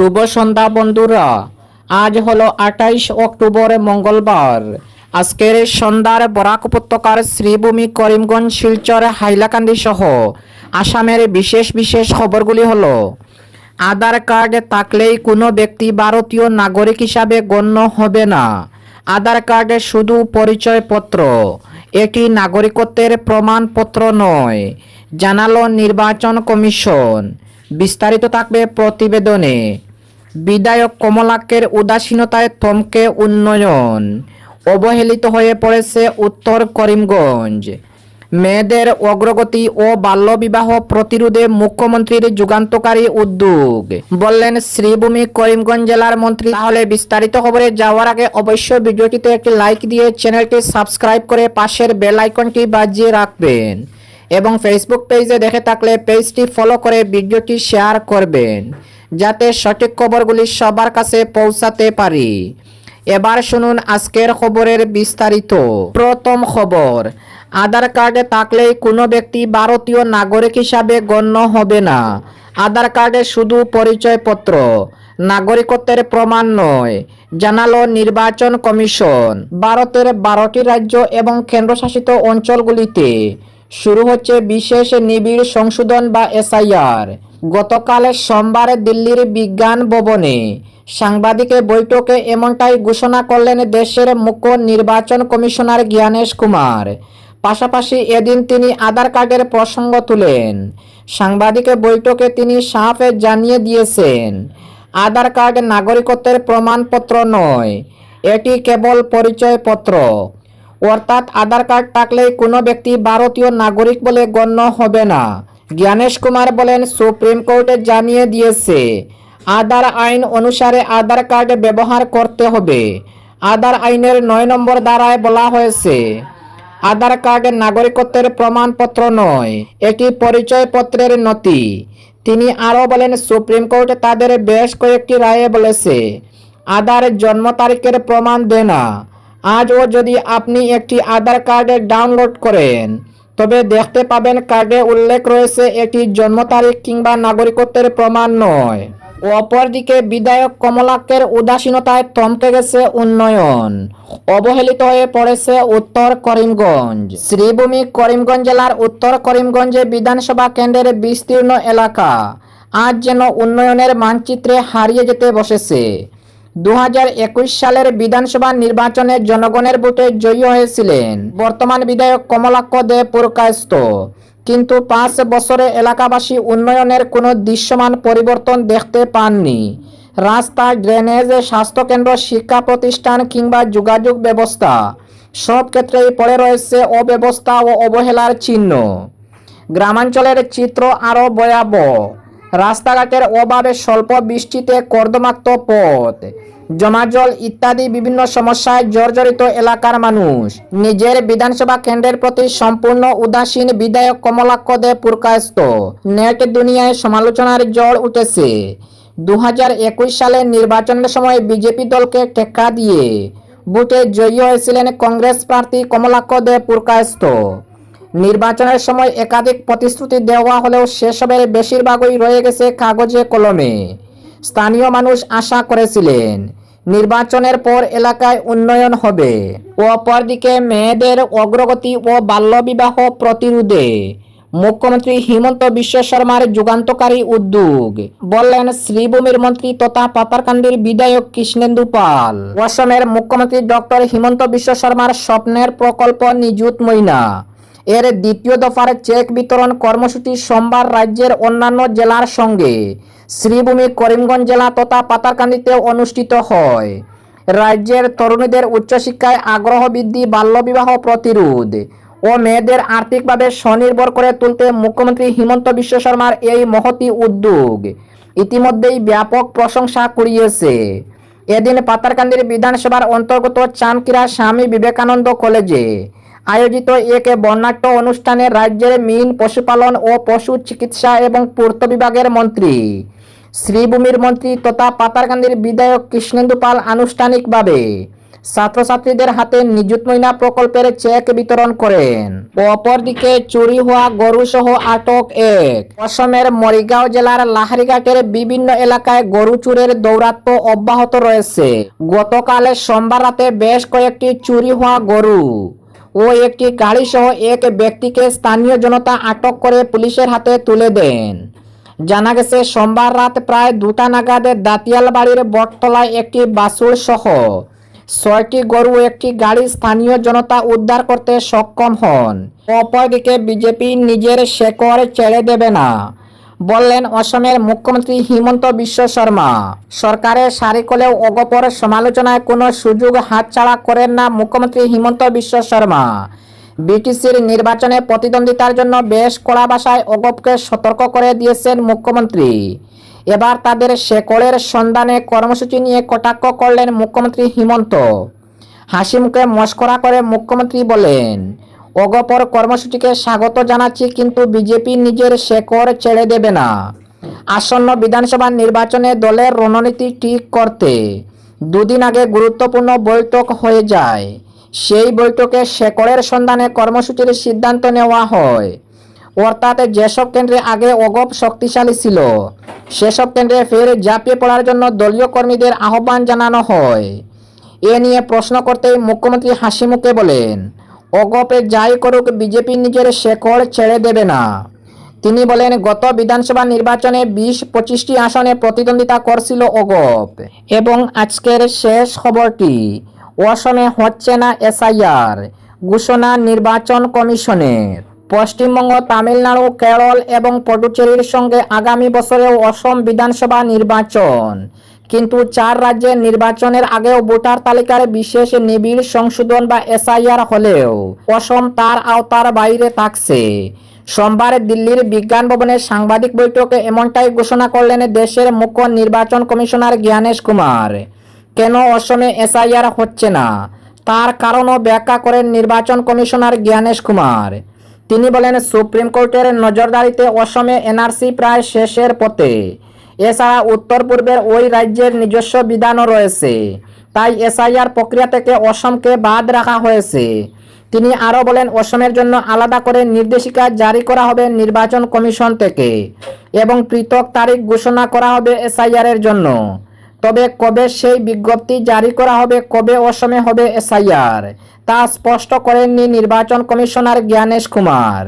শুভ সন্ধ্যা, বন্ধুরা। আজ হলো আঠাইশ অক্টোবর, মঙ্গলবার। আজকের সন্ধ্যার বরাক উপত্যকার শ্রীভূমি করিমগঞ্জ, শিলচর, হাইলাকান্দি সহ আসামের বিশেষ বিশেষ খবরগুলি হলো, আধার কার্ড থাকলেই কোনো ব্যক্তি ভারতীয় নাগরিক হিসাবে গণ্য হবে না। আধার কার্ডে শুধু পরিচয়পত্র, এটি নাগরিকত্বের প্রমাণপত্র নয়, জানালো নির্বাচন কমিশন। বিস্তারিত থাকবে প্রতিবেদনে। বিধায়ক কমলাকের উদাসীনতায় থমকে উন্নয়ন। অবহেলিত হয়ে পড়েছে উত্তর করিমগঞ্জ। মেয়েদের অগ্রগতি ও বাল্যবিবাহ প্রতিরোধে মুখ্যমন্ত্রীর যুগান্তকারী উদ্যোগ। বললেন, শ্রীভূমি করিমগঞ্জ জেলার মন্ত্রী। তাহলে বিস্তারিত খবরে যাওয়ার আগে অবশ্যই ভিডিওটিতে একটি লাইক দিয়ে চ্যানেলটি সাবস্ক্রাইব করে পাশের বেল আইকনটি বাজিয়ে রাখবেন এবং ফেসবুক পেজে দেখে থাকলে পেজটি ফলো করে ভিডিওটি শেয়ার করবেন। যাতে সঠিক খবরগুলি সবার কাছে পৌঁছাতে পারি। এবার শুনুন আজকের খবরের বিস্তারিত। প্রথম খবর, আধার কার্ডে থাকলেই কোনো ব্যক্তি ভারতীয় নাগরিক হিসাবে গণ্য হবে না। আধার কার্ডে শুধু পরিচয়পত্র, নাগরিকত্বের প্রমাণ নয়, জানালো নির্বাচন কমিশন। ভারতের বারোটি রাজ্য এবং কেন্দ্রশাসিত অঞ্চলগুলিতে শুরু হচ্ছে বিশেষ নিবিড় সংশোধন বা এসআইআর। গতকাল সোমবার দিল্লির বিজ্ঞান ভবনে সাংবাদিকের বৈঠকে এমনটাই ঘোষণা করলেন দেশের মুখ্য নির্বাচন কমিশনার জ্ঞানেশ কুমার। পাশাপাশি এদিন তিনি আধার কার্ডের প্রসঙ্গ তুলেন। সাংবাদিকের বৈঠকে তিনি সাফে জানিয়ে দিয়েছেন, আধার কার্ড নাগরিকত্বের প্রমাণপত্র নয়, এটি কেবল পরিচয়পত্র। অর্থাৎ আধার কার্ড থাকলেই কোনো ব্যক্তি ভারতীয় নাগরিক বলে গণ্য হবে না। জ্ঞানেশ কুমার বলেন, সুপ্রিম কোর্টে জানিয়ে দিয়েছে, আধার আইন অনুসারে আধার কার্ড ব্যবহার করতে হবে। আধার আইনের নয় নম্বর দ্বারায় বলা হয়েছে, আধার কার্ড নাগরিকত্বের প্রমাণপত্র নয়, এটি পরিচয়পত্রের নথি। তিনি আরও বলেন, সুপ্রিম কোর্ট তাদের বেশ কয়েকটি রায়ে বলেছে, আধার জন্ম তারিখের প্রমাণ দেয় না আজও যদি আপনি একটি আধার কার্ড ডাউনলোড করেন তবে দেখতে পাবেন কার্ডে উল্লেখ রয়েছে এটি জন্ম তারিখ কিংবা নাগরিকত্বের প্রমাণ নয়। অপরদিকে বিধায়ক কমলাকের উদাসীনতায় থমকে গেছে উন্নয়ন। অবহেলিত হয়ে পড়েছে উত্তর করিমগঞ্জ। শ্রীভূমি করিমগঞ্জ জেলার উত্তর করিমগঞ্জে বিধানসভা কেন্দ্রের বিস্তীর্ণ এলাকা। আজ যেন উন্নয়নের মানচিত্রে হারিয়ে যেতে বসেছে। দু হাজার একুশ সালের বিধানসভা নির্বাচনে জনগণের ভোটে জয়ী হয়েছিলেন। বর্তমান বিধায়ক কমলাক্ষ দে পুরকায়স্ত কিন্তু পাঁচ বছরে এলাকাবাসী উন্নয়নের কোনো দৃশ্যমান পরিবর্তন দেখতে পাননি। রাস্তা ড্রেনেজ, স্বাস্থ্যকেন্দ্র, শিক্ষা প্রতিষ্ঠান কিংবা যোগাযোগ ব্যবস্থা সব ক্ষেত্রেই পড়ে রয়েছে অব্যবস্থা ও অবহেলার চিহ্ন। গ্রামাঞ্চলের চিত্র আরও ভয়াবহ। রাস্তাঘাটের অভাবে স্বল্প বৃষ্টিতে কর্দমাক্ত পথ, জমাজল ইত্যাদি বিভিন্ন সমস্যায় জর্জরিত এলাকার মানুষ। নিজের বিধানসভা কেন্দ্রের প্রতি সম্পূর্ণ উদাসীন বিধায়ক কমলাক্ষ দে পুরকায়স্ত নেট দুনিয়ায় সমালোচনার জ্বর উঠেছে। দু সালের নির্বাচনের সময় বিজেপি দলকে টেক্কা দিয়ে ভোটে জয়ী হয়েছিলেন কংগ্রেস প্রার্থী কমলাক্ষ দে পুরকায়স্ত নির্বাচনের সময় একাধিক প্রতিশ্রুতি দেওয়া হলেও সেসবের বেশিরভাগই রয়ে গেছে কাগজে কলমে। স্থানীয় মানুষ আশা করেছিলেন, নির্বাচনের পর এলাকায় উন্নয়ন হবে। অপরদিকে মেয়েদের অগ্রগতি ও বাল্যবিবাহ প্রতিরোধে মুখ্যমন্ত্রী হিমন্ত বিশ্ব শর্মার যুগান্তকারী উদ্যোগ। বললেন, শ্রীভূমির মন্ত্রী তথা পাতারকান্দির বিধায়ক কৃষ্ণেন্দু পাল। অসমের মুখ্যমন্ত্রী ডক্টর হিমন্ত বিশ্ব শর্মার স্বপ্নের প্রকল্প নিযুত মইনা। এর দ্বিতীয় দফার চেক বিতরণ কর্মসূচি সোমবার রাজ্যের অন্যান্য জেলার সঙ্গে। শ্রীভূমি, করিমগঞ্জ জেলা তথা পাতারকান্দিতে অনুষ্ঠিত হয়। রাজ্যের তরুণীদের উচ্চশিক্ষায় আগ্রহ বৃদ্ধি, বাল্যবিবাহ প্রতিরোধ ও মেয়েদের আর্থিকভাবে স্বনির্ভর করে তুলতে মুখ্যমন্ত্রী হিমন্ত বিশ্ব শর্মার এই মহতি উদ্যোগ ইতিমধ্যেই ব্যাপক প্রশংসা কুড়িয়েছে। এদিন পাতারকান্দির বিধানসভার অন্তর্গত চানকিরা স্বামী বিবেকানন্দ কলেজে আয়োজিত এক বর্ণাঢ্য অনুষ্ঠানে রাজ্যের মিন পশুপালন ও পশু চিকিৎসা এবং পূর্ত বিভাগের মন্ত্রী, শ্রীভূমির মন্ত্রী তথা পাতারকান্দির বিধায়ক কৃষ্ণেন্দু পাল আনুষ্ঠানিকভাবে ছাত্রছাত্রীদের হাতে নিযুত ময়না প্রকল্পের চেক বিতরণ করেন। অপরদিকে চুরি হওয়া গরু সহ আটক এক। অসমের মরিগাঁও জেলার লাহারিঘাটের বিভিন্ন এলাকায় গরু চুরের দৌরাত্ম অব্যাহত রয়েছে। গতকাল সোমবার রাতে বেশ কয়েকটি চুরি হওয়া গরু ও একটি গাড়ি সহ এক ব্যক্তিকে স্থানীয় জনতা আটক করে পুলিশের হাতে তুলে দেন। জানা গেছে, সোমবার রাত প্রায় দুটা নাগাদ দাতিয়াল বাড়ির বটতলায় একটি বাসুর সহ ছয়টি গরু একটি গাড়ি স্থানীয় জনতা উদ্ধার করতে সক্ষম হন। অপরদিকে বিজেপি নিজের শেকড় ছেড়ে দেবে না। বললেন, অসমের মুখ্যমন্ত্রী হিমন্ত বিশ্ব শর্মা, সরকারের সারিকলেও অগপর সমালোচনায় কোনো সুযোগ হাতছাড়া করেন না মুখ্যমন্ত্রী হিমন্ত বিশ্ব শর্মা। বিটিসির নির্বাচনে প্রতিদ্বন্দ্বিতার জন্য বেশ কড়া ভাষায় অগপকে সতর্ক করে দিয়েছেন মুখ্যমন্ত্রী। এবার তাদের শেকড়ের সন্ধানে কর্মসূচি নিয়ে কটাক্ষ করলেন মুখ্যমন্ত্রী হিমন্ত। হাসি মুখে মস্করা করে মুখ্যমন্ত্রী বলেন অগপর কর্মসূচিকে স্বাগত জানাচ্ছি, কিন্তু বিজেপি নিজের শেকড় ছেড়ে দেবে না। আসন্ন বিধানসভা নির্বাচনে দলের রণনীতি ঠিক করতে দুদিন আগে গুরুত্বপূর্ণ বৈঠক হয়ে যায়। সেই বৈঠকে শেকড়ের সন্ধানে কর্মসূচির সিদ্ধান্ত নেওয়া হয়। অর্থাৎ যেসব কেন্দ্রে আগে অগপ শক্তিশালী ছিল, সেসব কেন্দ্রে ফের ঝাঁপিয়ে পড়ার জন্য দলীয় কর্মীদের আহ্বান জানানো হয়। এ নিয়ে প্রশ্ন করতেই মুখ্যমন্ত্রী হাসি মুখে বলেন অগপে যাই করুক, বিজেপি নিজের শেকড় ছেড়ে দেবে না। তিনি বলেন, গত বিধানসভা নির্বাচনে বিশ পঁচিশটি আসনে প্রতিদ্বন্দ্বিতা করছিল অগপ এবং আজকের শেষ খবরটি অসমে হচ্ছে না এসআইআর ঘোষণা নির্বাচন কমিশনের। পশ্চিমবঙ্গ, তামিলনাড়ু, কেরল এবং পটুচেরির সঙ্গে আগামী বছরেও অসম বিধানসভা নির্বাচন। কিন্তু চার রাজ্যের নির্বাচনের আগেও ভোটার তালিকার বিশেষ নিবিড় সংশোধন বা এসআইআর হলেও অসম তার আওতার বাইরে থাকছে। সোমবার দিল্লির বিজ্ঞান ভবনে সাংবাদিক বৈঠকে এমনটাই ঘোষণা করলেন দেশের মুখ্য নির্বাচন কমিশনার জ্ঞানেশ কুমার। কেন অসমে এসআইআর হচ্ছে না? তার কারণও ব্যাখ্যা করেন নির্বাচন কমিশনার জ্ঞানেশ কুমার। তিনি বলেন, সুপ্রিম কোর্টের নজরদারিতে অসমে এনআরসি প্রায় শেষের পথে। এছাড়া উত্তর পূর্বের ওই রাজ্যের নিজস্ব বিধানও রয়েছে। তাই এসআইআর প্রক্রিয়া থেকে অসমকে বাদ রাখা হয়েছে। তিনি আরও বলেন, অসমের জন্য আলাদা করে নির্দেশিকা জারি করা হবে নির্বাচন কমিশন থেকে এবং পৃথক তারিখ ঘোষণা করা হবে এসআইআর এর জন্য। তবে কবে সেই বিজ্ঞপ্তি জারি করা হবে, কবে অসমে হবে এসআইআর, তা স্পষ্ট করেননি নির্বাচন কমিশনার জ্ঞানেশ কুমার।